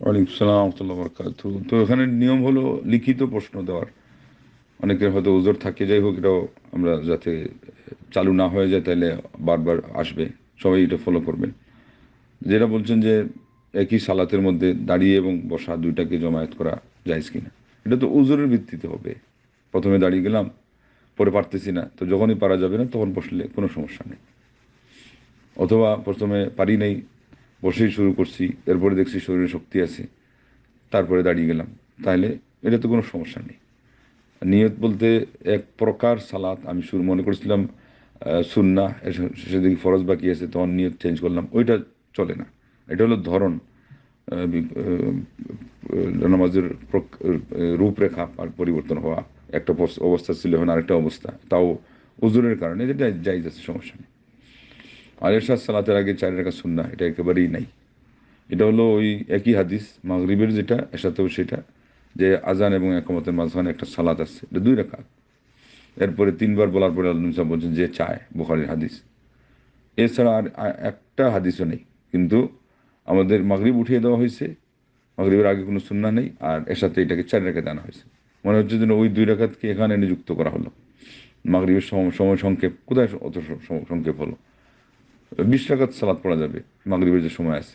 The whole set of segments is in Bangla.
ওয়ালাইকুম সালাম রহমতুল্লাহ বরকাত তো এখানে নিয়ম হলো লিখিত প্রশ্ন দেওয়ার। অনেকের হয়তো ওজোর থাকে, যাই হোক, এটাও আমরা যাতে চালু না হয়ে যায়, তাহলে বারবার আসবে। সবাই এটা ফলো করবেন যেটা বলছেন যে একই সালাতের মধ্যে দাঁড়িয়ে এবং বসা দুইটাকে জমায়েত করা যায় কিনা। এটা তো ওজোরের ভিত্তিতে হবে। প্রথমে দাঁড়িয়ে গেলাম, পরে পারতেছি না। তো যখনই পারা যাবে না, তখন বসলে কোনো সমস্যা নেই। অথবা প্রথমে পারি নাই বসেই শুরু করছি, এরপরে দেখছি শরীরে শক্তি আছে, তারপরে দাঁড়িয়ে গেলাম। তাহলে এটা তো কোনো সমস্যা নেই। নিয়ত বলতে এক প্রকার সালাত, আমি শুরু মনে করেছিলাম সুন্না দেখি ফরজ বাকি আছে, তখন নিয়ত চেঞ্জ করলাম, ওইটা চলে না। এটা হলো ধরন নামাজের রূপরেখা আর পরিবর্তন হওয়া। একটা অবস্থা ছিল এখন আরেকটা অবস্থা, তাও উজুরের কারণে যেটা যাই যাচ্ছে সমস্যা নেই। আর এরশাদ সালাতের আগে চার রেখা সুন্না এটা একেবারেই নাই। এটা হলো ওই একই হাদিস, মাগরিবের যেটা এসাতেও সেটা, যে আজান এবং একমতের মাঝখানে একটা সালাত আছে, এটা দুই রেখা এরপরে তিনবার বলার পরে আল্লাহ সাহেব বলছেন যে চায়, বুখারির হাদিস। এছাড়া আর একটা হাদিসও নেই, কিন্তু আমাদের মাগরিব উঠিয়ে দেওয়া হয়েছে, মাগরিবের আগে কোনো সুন্না নেই, আর এর সাথে এটাকে চার রেখাতে আনা হয়েছে। মনে হচ্ছে যেন ওই দুই রেখাতকে এখানে নিযুক্ত করা হলো। মাগরিবের সময় সংক্ষেপ, কোথায় অত সংক্ষেপ হলো? বিশ রাকাত সালাদ পড়া যাবে, মাগরিবের যে সময় আছে।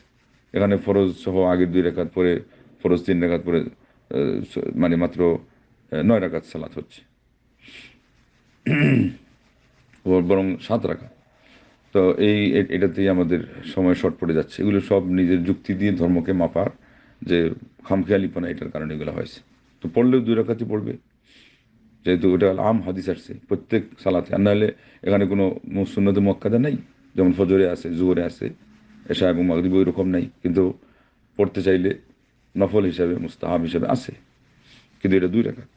এখানে ফরজ সহ আগের দুই রেখাত পরে, ফরজ তিন রেখাত পরে মানে মাত্র নয় রাকাত সালাত হচ্ছে। বরং সাত রাখা তো এই এটাতেই আমাদের সময় শর্ট পড়ে যাচ্ছে। এগুলো সব নিজের যুক্তি দিয়ে ধর্মকে মাপার যে খামখেয়ালিপনা এটার কারণে এগুলো হয়েছে। তো পড়লেও দুই রাকাতই পড়বে। যেহেতু ওটা আম হাদিস আসছে, প্রত্যেক সালাতে। আর নাহলে এখানে কোনো সুন্নতে মক্কাদা নেই? যেমন ফজরে আছে, জোহরে আছে, এশা এবং মাগরিব ওই রকম নাই, কিন্তু পড়তে চাইলে নফল হিসাবে, মুস্তাহাব হিসাবে আছে। কিন্তু এটা দুই রাকাত।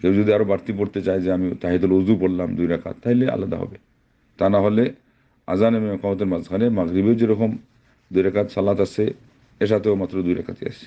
কেউ যদি আরও বাড়তি পড়তে চায় যে আমি তাহিদুল উজু পড়লাম দুই রাকাত, তাইলে আলাদা হবে। তা না হলে আজান এবং একামতের মাঝখানে মাগরিবেও যেরকম দুই রেখাত সালাত আছে এসাতেও মাত্র দুই রেখাতই আছে।